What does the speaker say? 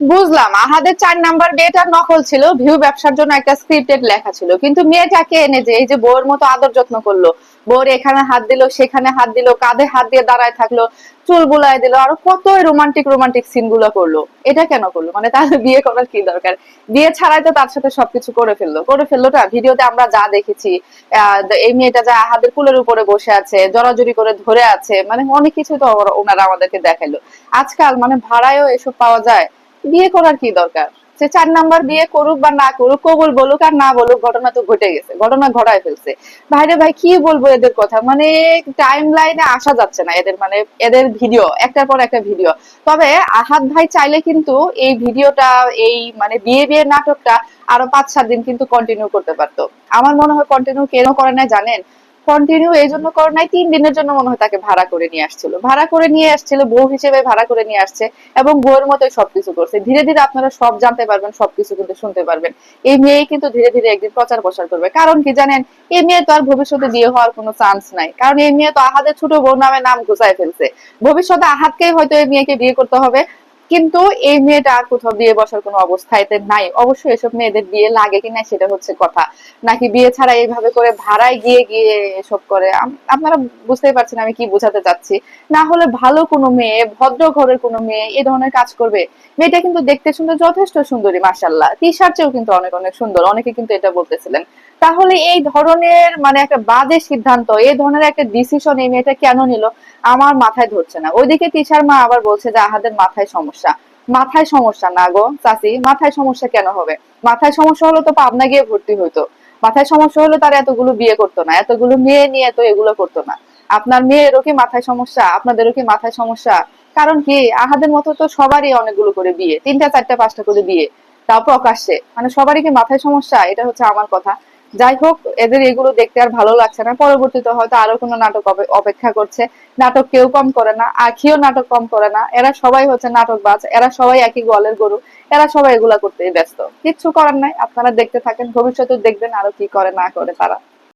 বুঝলাম আহাদের চার নাম্বার বিয়েটা নকল ছিল, ভিউ ব্যবসার জন্য একটা স্ক্রিপ্টেড লেখা ছিল। কিন্তু মেয়েটাকে এনে যে, এই যে বউর মতো আদর যত্ন করল, বউর এখানে হাত দিল, সেখানে হাত দিল, কাঁধে হাত দিয়ে দাঁড়ায় থাকল, চুল বুলায় দিল, আরও কত রোমান্টিক রোমান্টিক সিনগুলো করল। এটা কেন করল? মানে তাহলে বিয়ে করার কি দরকার? বিয়ে ছাড়াই তো তার সাথে সবকিছু করে ফেলল। করে ফেলল না ভিডিওতে আমরা যা দেখেছি এই মেয়েটা যা আহাদের কুলের উপরে বসে আছে, জড়াজড়ি করে ধরে আছে মানে অনেক কিছু তো ওনারা আমাদেরকে দেখাইলো। আজকাল মানে ভাড়ায়ও এসব পাওয়া যায়। বিয়ে করার কি দরকার? সে চার নাম্বার বিয়ে করুক বা না করুক, কবুল বলুক আর না বলুক, ঘটনা তো ঘটে গেছে, ঘটনা ঘটায় ফেলছে। ভাইরে ভাই, কি বলব এদের কথা? মানে টাইম লাইনে আসা যাচ্ছে না এদের মানে এদের ভিডিও একটার পর একটা ভিডিও তবে আহাদ ভাই চাইলে কিন্তু এই ভিডিওটা এই মানে বিয়ে বিয়ে নাটকটা আরও পাঁচ সাত দিন কিন্তু কন্টিনিউ করতে পারতো। আমার মনে হয় কন্টিনিউ কেন করে না জানেন? কন্টিনিউ এই জন্য করে নাই, তিন দিনের জন্য মনে হয় তাকে ভাড়া করে নিয়ে আসছিল। ভাড়া করে নিয়ে আসছিল, বউ হিসেবে ভাড়া করে নিয়ে আসছে এবং বউয়ের মতোই সবকিছু করছে। ধীরে ধীরে আপনারা সব জানতে পারবেন, সবকিছু কিন্তু শুনতে পারবেন। এই মেয়ে কিন্তু ধীরে ধীরে একদিন প্রচার প্রসার করবে। কারণ কি জানেন, এই মেয়ে তো আর ভবিষ্যতে বিয়ে হওয়ার কোনো চান্স নাই। কারণ এই মেয়ে তো আহাদের ছোট বউ নামে নাম ঘুষায় ফেলছে। ভবিষ্যতে আহাদকেই হয়তো এই মেয়েকে বিয়ে করতে হবে। কিন্তু এই মেয়েটা আর কোথাও বিয়ে বসার কোনো অবস্থা এতে নাই। অবশ্যই এসব মেয়েদের বিয়ে লাগে কিনা সেটা হচ্ছে কথা। নাকি বিয়ে ছাড়া এইভাবে করে ভাড়ায় গিয়ে গিয়ে এসব করে? আপনারা বুঝতেই পারছেন আমি কি বোঝাতে চাচ্ছি। না হলে ভালো কোনো মেয়ে, ভদ্র ঘরের কোনো মেয়ে এই ধরনের কাজ করবে। মেয়েটা কিন্তু দেখতে সুন্দর, যথেষ্ট সুন্দরী মাসাল্লাহ তিশার চেয়েও কিন্তু অনেক অনেক সুন্দর। অনেকে কিন্তু এটা বলতেছিলেন। তাহলে এই ধরনের মানে একটা বাজে সিদ্ধান্ত, এই ধরনের একটা ডিসিশন এই মেয়েটা কেন নিল? আমার মাথায় ধরছে না। ওইদিকে তিশার মা আবার বলছে যে, আহাদের মাথায় সমস্যা। মাথায় সমস্যা না গো, চাচি, মাথায় সমস্যা কেন হবে? মাথায় সমস্যা হলো তো পাবনা গিয়ে ভর্তি হইতো। মাথায় সমস্যা হলো তার এতগুলো বিয়ে করতো না, এতগুলো মেয়ে নিয়ে তো এগুলো করতো না। আপনার মেয়েরও কি মাথায় সমস্যা? আপনাদেরও কি মাথায় সমস্যা? কারণ কি, আহাদের মতো তো সবারই অনেকগুলো করে বিয়ে, তিনটা, চারটা, পাঁচটা করে বিয়ে। তাও প্রকাশ্যে। মানে সবারই কি মাথায় সমস্যা? এটা হচ্ছে আমার কথা। যাই হোক, এদের এগুলো দেখতে আর ভালো লাগছে না। পরবর্তীতে হয়তো আরও কোনো নাটক অপেক্ষা করছে। নাটক কেউ কম করে না, আখিও নাটক কম করে না। এরা সবাই হচ্ছে নাটক বাজ এরা সবাই একই গোয়ালের গরু, এরা সবাই এগুলা করতেই ব্যস্ত। কিচ্ছু করার নাই, আপনারা দেখতে থাকেন ভবিষ্যতে দেখবেন আরও কি করে না করে তারা।